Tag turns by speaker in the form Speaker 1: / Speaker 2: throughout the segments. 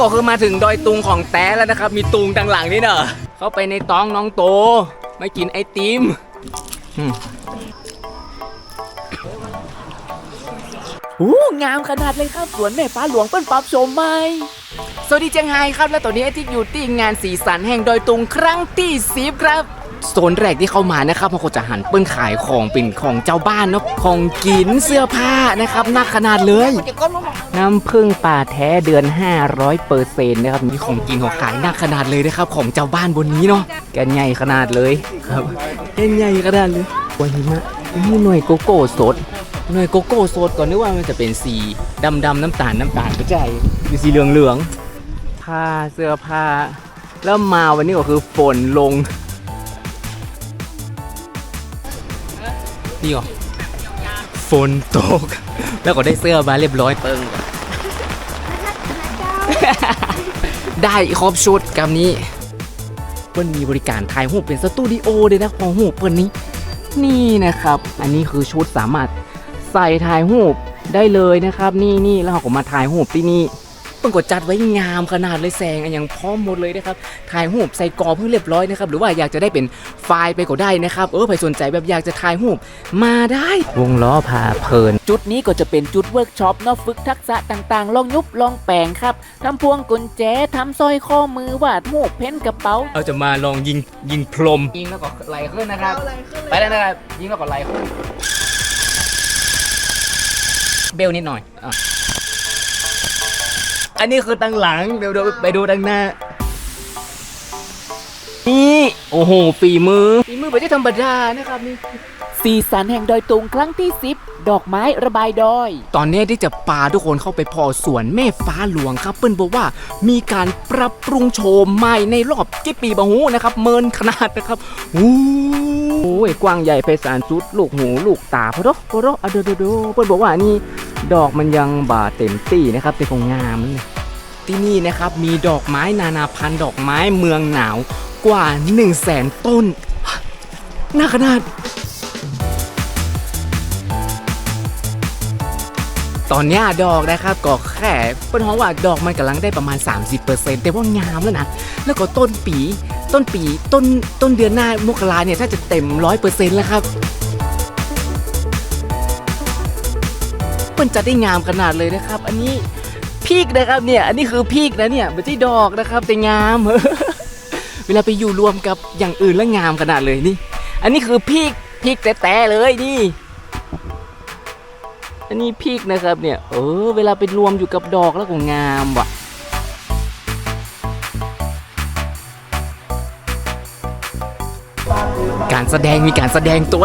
Speaker 1: ก็คือมาถึงดอยตุงของแต้แล้วนะครับ มีตุงดังหลังนี่เนอะเข้าไปในต้องน้องโตไม่กินไอติมอืม
Speaker 2: อู้งามขนาดเลยครับสวนแม่ฟ้าหลวงเปิ้นปรับโฉมใหม่
Speaker 1: สวัสดีเจียงไฮ้ครับ และตอนนี้ไอทิกอยู่ที่งานสีสันแห่งดอยตุงครั้งที่สิบครับ โซนแรกที่เข้ามานะครับมันก็จะหันเปิ้นขายของเป็นของเจ้าบ้านเนาะของกินเสื้อผ้านะครับหนักขนาดเลย น้ำผึ้งป่าแท้เดือน 500เปอร์เซ็นต์นะครับมีของกินของขายหนักขนาดเลยนะครับ ของเจ้าบ้านบนนี้เนาะแกนใหญ่ขนาดเลยครับแกนใหญ่ขนาดเลยวันนี้มานี่หน่วยโกโก้สดหน่วยโกโก้สดก่อนนึกว่ามันจะเป็นสีดำดำน้ำตาลน้ำตาลไม่ใช่เป็นสีเหลืองเหลืองผ้าเสื้อผ้าแล้วมาวันนี้ก็คือฝนลง นี่เหรอฝนตก แล้วก็ได้เสื้อมาเรียบร้อยเติงได้ครบชุดกับนี้เปิ้ลมีบริการถ่ายรูปเป็นสตูดิโอเลยนะของหูปเปิ้ลนี้ นี่นะครับ อันนี้คือชุดสามารถใส่ถ่ายรูปได้เลยนะครับ นี่นี่แล้วเราก็มาถ่ายรูปที่นี่ เพิ่งกดจัดไว้งามขนาดเลยแสงอันยังพร้อมหมดเลยนะครับถ่ายรูปใส่กรอบเพิ่งเรียบร้อยนะครับหรือว่าอยากจะได้เป็นไฟล์ไปก็ได้นะครับเออใครสนใจแบบอยากจะถ่ายรูปมาได้ วงล้อพาเพลิน
Speaker 2: จุดนี้ก็จะเป็นจุดเวิร์กช็อปเนาะฝึกทักษะต่างๆ ลองยุบลองแปลงครับทำพวงกุญแจทำสร้อยข้อมือวาดหมูกเพ้นกระเป๋า
Speaker 1: เราจะมาลองยิงยิงพรมยิงแล้วก็ไหลขึ้นนะครับ ไปแล้วนะครับยิงแล้วก็ไหลขึ้น เบลนิดหน่อยอะ อันนี้คือตั้งหลัง เดี๋ยวเดี๋ยวไปดูตั้งหน้า นี่โอ้โหฝีมือฝีมือไม่ใช่ธรรมดานะครับนี่
Speaker 2: สีสันแห่งดอยตุงครั้งที่10ดอกไม้ระบายดอย
Speaker 1: ตอนนี้ที่จะพาทุกคนเข้าไปพอสวนแม่ฟ้าหลวงครับ เปิ้ลบอกว่ามีการปรับปรุงโฉมใหม่ในรอบกี่ปีบะฮูนะครับ เมินขนาดนะครับโอ้โหกว้างใหญ่ไพศาลสุด ลูกหูลูกตาพอดพอดอะโดโดโดเปิ้ลบอกว่านี่ ดอกมันยังบ่าเต็มตี้นะครับเป็นของงามเลยที่นี่นะครับมีดอกไม้นานาพันธุ์ดอกไม้เมืองหนาวกว่า 1 0 0 0 0แสนต้นน่าขนาด ตอนนี้ดอกนะครับก็แค่เป็นเพราะว่าดอกมันกำลังได้ประมาณ 30%แต่ว่างามแล้วนะ แล้วก็ต้นปี ต้นปีต้นต้นเดือนหน้ามกราเนี่ยถ้าจะเต็ม 100%แล้วครับ มันจะได้งามขนาดเลยนะครับ อันนี้พีกนะครับเนี่ย อันนี้คือพีกนะเนี่ยไม่ใช่ดอกนะครับ แต่งาม เวลาไปอยู่รวมกับอย่างอื่นแล้วงามขนาดเลยนี่ อันนี้คือพีกพีกแต่ๆเลยนี่อันนี้พีกนะครับเนี่ยเออเวลาไปรวมอยู่กับดอกแล้วก็งามว่ะการแสดงมีการแสดงตัว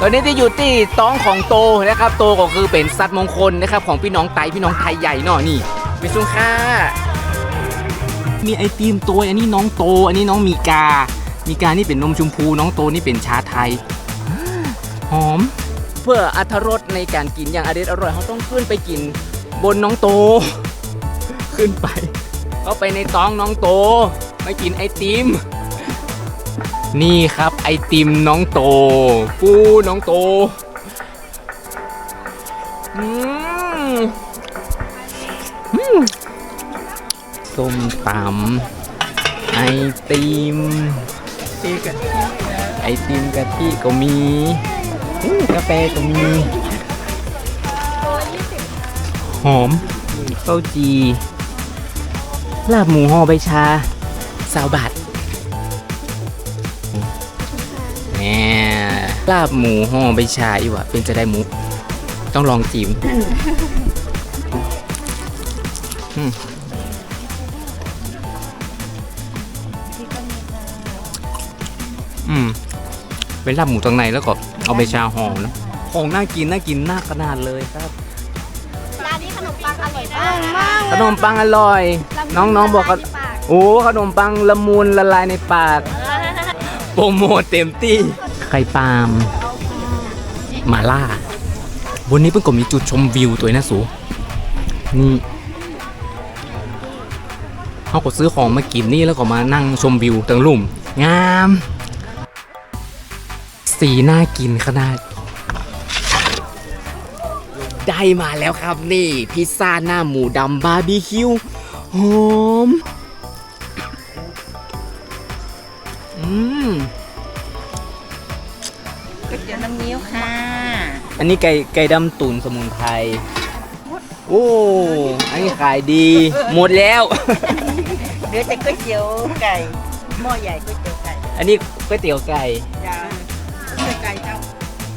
Speaker 1: ตอนนี้ที่อยู่ที่ต้องของโตนะครับโตก็คือเป็นสัตว์มงคลนะครับของพี่น้องไตพี่น้องไทยใหญ่เนาะนี่มิซุงค่ามีไอติมตัวอันนี้น้องโต อันนี้น้องมีกา มีกานี่เป็นนมชมพูน้องโตนี่เป็นชาไทยหอม เพื่ออรรถรสในการกินอย่างอเด็ดอร่อยเขาต้องขึ้นไปกินบนน้องโต ขึ้นไปเข้าไปในท้องน้องโต ไม่กินไอติม นี่ครับไอติมน้องโตปูน้องโตอืมอืมส้มตำไอติมไอติมกะทิก็มีกาแฟก็มี หอมข้าวจีลาบหมูห่อใบชา สาวบาทแหมลาบหมูห่อใบชาอีกว่ะเป็นจะได้หมู ต้องลองจิ้มอืมอืมเป็นลาบหมูตรงในแล้วก็เอาไปชาห่อนะของน่ากินน่ากินน่าขนาดเลยครับ
Speaker 3: ร้านนี้ขนมปังอร่อยมากมาก
Speaker 1: ขนมปังอร่อย น้องๆบอกว่า โอ้ขนมปังละมุนละลายในปาก โปรโมทเต็มที่ไข่ปาล์มหมาล่าบนนี้เพิ่งก็มีจุดชมวิวตัวนะสูนี่เขาก็ซื้อของมากินนี่แล้วก็มานั่งชมวิวตังลุ่ม งาม สีน่ากินขนาด ได้มาแล้วครับนี่ พิซซ่าหน้าหมูดำบาร์บีคิวหอม อืม
Speaker 4: ก๋วยเตี๋ยวน้ำเงี้ยวค่ะ
Speaker 1: อันนี้ไก่ไก่ดำตุ๋นสมุนไพรโอ้อันนี้ขายดี หมดแล้ว
Speaker 4: เหลือแต่ก๋วยเตี๋ยวไก่หม้อใหญ่ก๋วยเตี๋ยวไก่
Speaker 1: อันนี้ก๋วยเตี๋ยวไก่
Speaker 4: จ้าก๋วยเตี๋ยวไก่เจ้า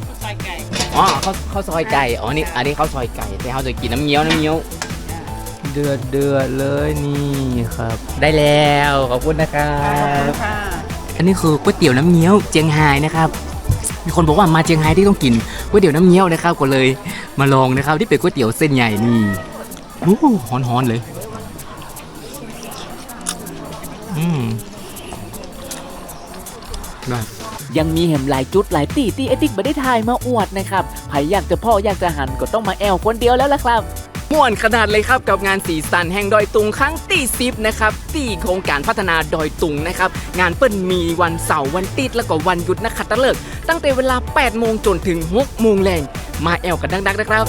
Speaker 4: ก๋วยเตี๋ยวไก่
Speaker 1: อ๋อข้าวข้าวซอยไก่อ๋อนี่อันนี้ข้าวซอยไก่แต่เขาจะกินน้ำเงี้ยวน้ำเงี้ยวเดือดเดือดเลยนี่ครับ ได้แล้วขอบคุณนะครับ
Speaker 4: ค่ะ
Speaker 1: อัน นี้คือก๋วยเตี๋ยวน้ำเงี้ยวเจียงไฮ้นะครับมีคนบอกว่ามาเจียงไฮ้ที่ต้องกินก๋วยเตี๋ยวน้ำเงี้ยวนะครับก็เลยมาลองนะครับที่เป็นก๋วยเตี๋ยวเส้นใหญ่นี่โอ้ฮอนๆเลยอืมได้
Speaker 2: ยังมีแหมหลายจุดหลายตีที่ไอติกไม่ได้ถ่ายมาอวดนะครับใครอยากจะพ่ออยากจะหันก็ต้องมาแอลคนเดียวแล้วล่ะครับ
Speaker 1: ม่วนขนาดเลยครับกับงานสีสันแห่งดอยตุงครั้งที่สิบนะครับที่โครงการพัฒนาดอยตุงนะครับงานเปิ้นมีวันเสาร์วันติดแล้วก็วันหยุดนักขัตฤกษ์ตั้งแต่เวลา8โมงจนถึง6โมงแรงมาแอลกันดังๆนะครับ